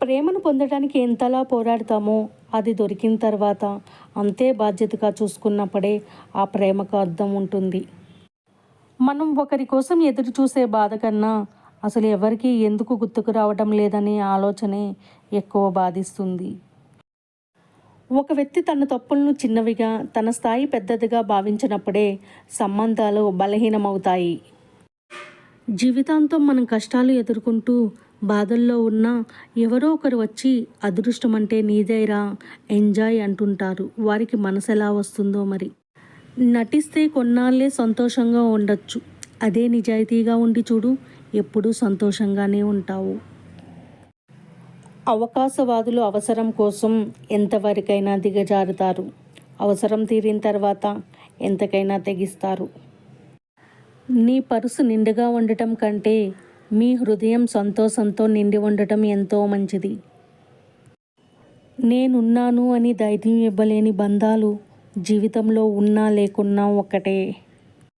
ప్రేమను పొందడానికి ఎంతలా పోరాడతామో అది దొరికిన తర్వాత అంతే బాధ్యతగా చూసుకున్నప్పుడే ఆ ప్రేమకు అర్థం ఉంటుంది. మనం ఒకరి కోసం ఎదురు చూసే బాధ కన్నా అసలు ఎవరికి ఎందుకు గుర్తుకు రావడం లేదనే ఆలోచనే ఎక్కువ బాధిస్తుంది. ఒక వ్యక్తి తన తప్పులను చిన్నవిగా తన స్థాయి పెద్దదిగా భావించినప్పుడే సంబంధాలు బలహీనమవుతాయి. జీవితాంతం మనం కష్టాలు ఎదుర్కొంటూ బాధల్లో ఉన్నా ఎవరో ఒకరు వచ్చి అదృష్టం అంటే నీదేరా ఎంజాయ్ అంటుంటారు. వారికి మనసు ఎలా వస్తుందో మరి. నటిస్తే కొన్నాళ్ళే సంతోషంగా ఉండొచ్చు. అదే నిజాయితీగా ఉండి చూడు ఎప్పుడూ సంతోషంగానే ఉంటావు. అవకాశవాదులు అవసరం కోసం ఎంతవరకైనా దిగజారుతారు. అవసరం తీరిన తర్వాత ఎంతకైనా తెగిస్తారు. నీ పరుసు నిండుగా ఉండటం కంటే మీ హృదయం సంతోషంతో నిండి ఉండటం ఎంతో మంచిది. నేనున్నాను అని ధైర్యం ఇవ్వలేని బంధాలు జీవితంలో ఉన్నా లేకున్నా ఒక్కటే.